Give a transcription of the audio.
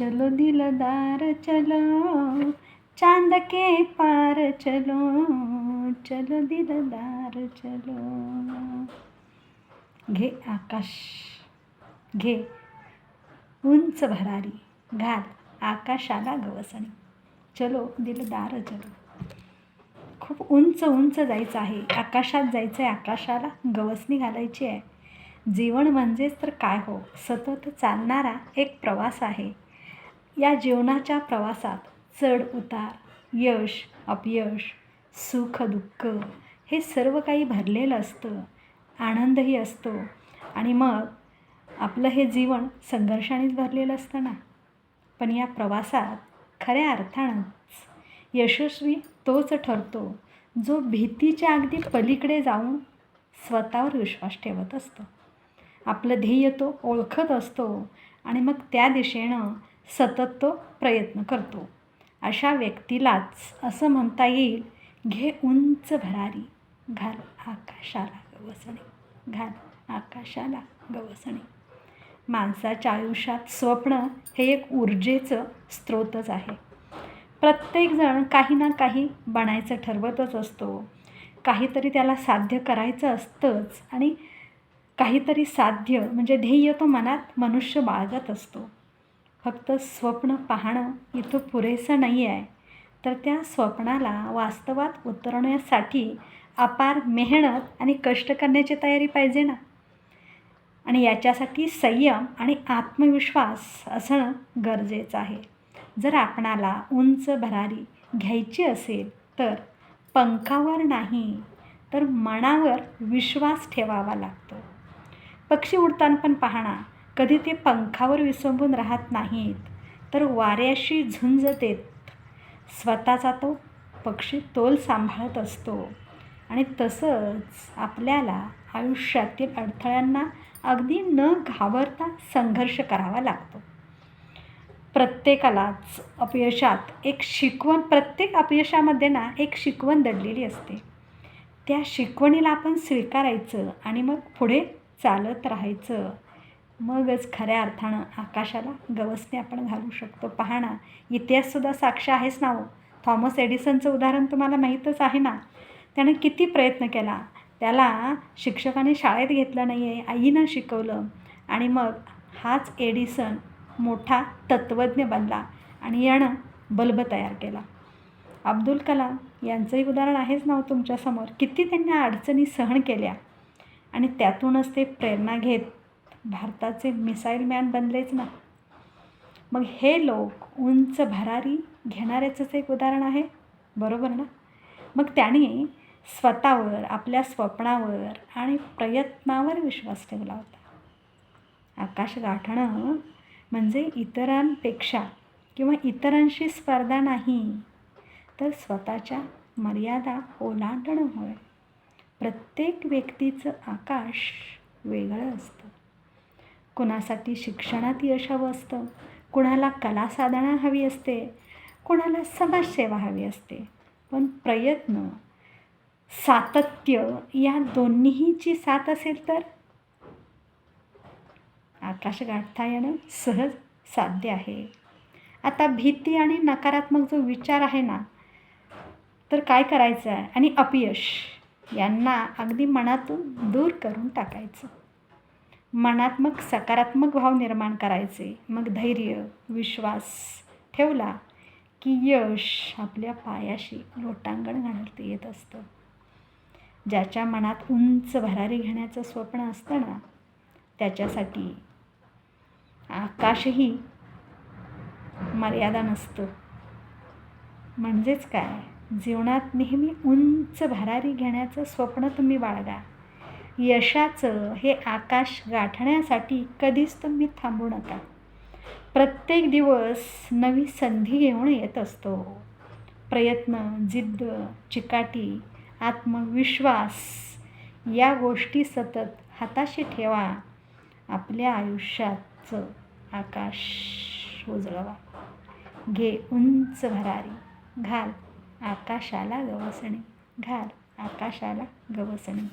चलो दिलदार चलो चांद के पार चलो चलो दिलदार चलो। घे आकाश घे उंच भरारी घाल आकाशाला गवसणी। चलो दिलदार चलो। खूप उंच उंच जायचं आहे आकाशात जायचं आहे आकाशाला गवसणी घालायची आहे। जीवन म्हणजेच तर काय हो? सतत चालणारा एक प्रवास आहे। या जीवनाच्या प्रवासात चढ उतार यश अपयश सुख दुःख हे सर्व काही भरलेलं असतं. आनंदही असतो. आणि मग आपलं हे जीवन संघर्षानेच भरलेलं असतं ना? पण या प्रवासात खऱ्या अर्थानंच यशस्वी तोच ठरतो जो भीतीच्या अगदी पलीकडे जाऊन स्वतःवर विश्वास ठेवत असतो. आपलं ध्येय तो ओळखत असतो आणि मग त्या दिशेनं सतत तो प्रयत्न करतो. अशा व्यक्तीलाच असं म्हणता येईल घे उंच भरारी घाल आकाशाला गवसणे घाल आकाशाला गवसणे. माणसाच्या आयुष्यात स्वप्न हे एक ऊर्जेचं स्रोतच आहे. प्रत्येकजण काही ना काही बनायचं ठरवतच असतो. काहीतरी त्याला साध्य करायचं असतंच आणि काहीतरी साध्य म्हणजे ध्येय तो मनात मनुष्य बाळगत असतो. फक्त स्वप्न पाहणं इथं पुरेसं नाही आहे. तर त्या स्वप्नाला वास्तवात उतरवण्यासाठी अपार मेहनत आणि कष्ट करण्याची तयारी पाहिजे ना? आणि याच्यासाठी संयम आणि आत्मविश्वास असणं गरजेचं आहे. जर आपणाला उंच भरारी घ्यायची असेल तर पंखावर नाही तर मनावर विश्वास ठेवावा लागतो. पक्षी उडताना पण पाहणा कधी ते पंखावर विसंबून राहत नाहीत तर वाऱ्याशी झुंज देत स्वतःचा तो पक्षी तोल सांभाळत असतो आणि तसंच आपल्याला आयुष्यातील अडथळ्यांना अगदी न घाबरता संघर्ष करावा लागतो. प्रत्येकालाच अपयशात एक शिकवण प्रत्येक अपयशामध्ये ना एक शिकवण दडलेली असते. त्या शिकवणीला आपण स्वीकारायचं आणि मग पुढे चालत राहायचं मगच खऱ्या अर्थानं आकाशाला गवसने आपण घालू शकतो. पाहणा इतिहाससुद्धा साक्ष आहेच ना हो. थॉमस एडिसनचं उदाहरण तुम्हाला माहीतच आहे ना. त्यानं किती प्रयत्न केला. त्याला शिक्षकाने शाळेत घेतलं नाही आहे आईनं शिकवलं. आणि मग हाच एडिसन मोठा तत्त्वज्ञ बनला आणि यानं बल्ब तयार केला. अब्दुल कलाम यांचंही उदाहरण आहेच नाव हो तुमच्यासमोर. किती त्यांनी अडचणी सहन केल्या. आणि त्यातूनच ते प्रेरणा घेत भारताचे मिसाईल मॅन बनलेच ना. मग हे लोक उंच भरारी घेणाऱ्याचंच एक उदाहरण आहे. बरोबर ना? मग त्याने स्वतःवर आपल्या स्वप्नावर आणि प्रयत्नावर विश्वास ठेवला होता. आकाश गाठणं म्हणजे इतरांपेक्षा किंवा इतरांशी स्पर्धा नाही तर स्वतःच्या मर्यादा ओलांडणं होय. प्रत्येक व्यक्तीचं आकाश वेगळं असतं. कुणासाठी शिक्षणात यश हवं असतं? कुणाला कला साधना हवी असते? कुणाला समाजसेवा हवी असते? पण प्रयत्न सातत्य या दोन्हीची साथ असेल तर? आकाश गाठता येणं सहज साध्य आहे. आता भीती आणि नकारात्मक जो विचार आहे ना तर काय करायचं? आहे आणि अपयश यांना अगदी मनातून दूर करून टाकायचं. मनात्मक सकारात्मक भाव निर्माण करायचे. मग धैर्य विश्वास ठेवला की यश आपल्या पायाशी लोटांगण घालते येत असतं. ज्याच्या मनात उंच भरारी घेण्याचं स्वप्न असतं ना त्याच्यासाठी आकाशही मर्यादा नसतं. म्हणजेच काय? जीवनात नेहमी उंच भरारी घेण्याचं स्वप्न तुम्ही बाळगा. यशाचं हे आकाश गाठण्यासाठी कधीच तुम्ही थांबू नका. प्रत्येक दिवस नवी संधी घेऊन येत असतो. प्रयत्न जिद्द चिकाटी आत्मविश्वास या गोष्टी सतत हाताशी ठेवा. आपल्या आयुष्याचं आकाश उजळवा. घे उंच भरारी. घाल आकाशाला गवसणी. घाल आकाशाला गवसणी.